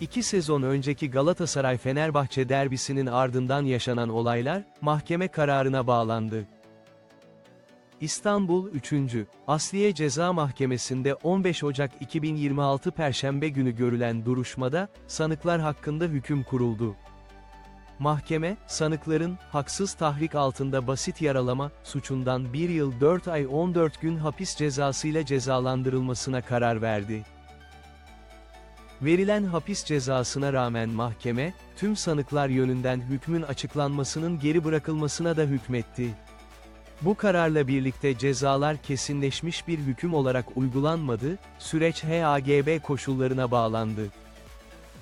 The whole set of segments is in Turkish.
İki sezon önceki Galatasaray-Fenerbahçe derbisinin ardından yaşanan olaylar, mahkeme kararına bağlandı. İstanbul 3. Asliye Ceza Mahkemesi'nde 15 Ocak 2026 Perşembe günü görülen duruşmada, sanıklar hakkında hüküm kuruldu. Mahkeme, sanıkların, haksız tahrik altında basit yaralama, suçundan 1 yıl 4 ay 14 gün hapis cezasıyla cezalandırılmasına karar verdi. Verilen hapis cezasına rağmen mahkeme, tüm sanıklar yönünden hükmün açıklanmasının geri bırakılmasına da hükmetti. Bu kararla birlikte cezalar kesinleşmiş bir hüküm olarak uygulanmadı, süreç HAGB koşullarına bağlandı.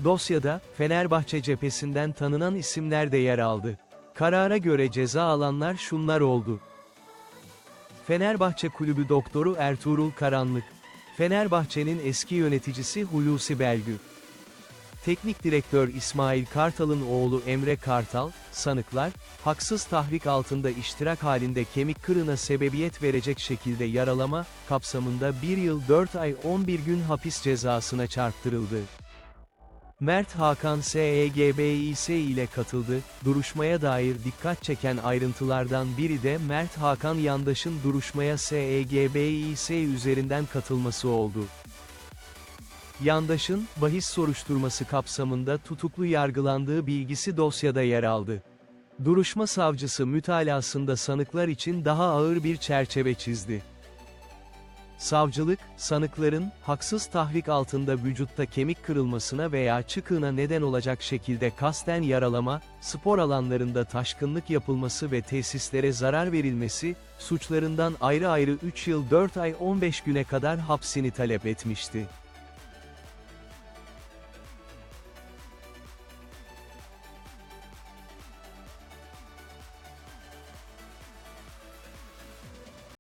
Dosyada, Fenerbahçe cephesinden tanınan isimler de yer aldı. Karara göre ceza alanlar şunlar oldu. Fenerbahçe Kulübü Doktoru Ertuğrul Karanlık, Fenerbahçe'nin eski yöneticisi Hulusi Belgü, Teknik Direktör İsmail Kartal'ın oğlu Emre Kartal, sanıklar, haksız tahrik altında iştirak halinde kemik kırığına sebebiyet verecek şekilde yaralama, kapsamında 1 yıl 4 ay 11 gün hapis cezasına çarptırıldı. Mert Hakan SEGBİS ile katıldı, duruşmaya dair dikkat çeken ayrıntılardan biri de Mert Hakan yandaşın duruşmaya SEGBİS üzerinden katılması oldu. Yandaşın, bahis soruşturması kapsamında tutuklu yargılandığı bilgisi dosyada yer aldı. Duruşma savcısı mütalasında sanıklar için daha ağır bir çerçeve çizdi. Savcılık, sanıkların, haksız tahrik altında vücutta kemik kırılmasına veya çıkığına neden olacak şekilde kasten yaralama, spor alanlarında taşkınlık yapılması ve tesislere zarar verilmesi, suçlarından ayrı ayrı 3 yıl 4 ay 15 güne kadar hapsini talep etmişti.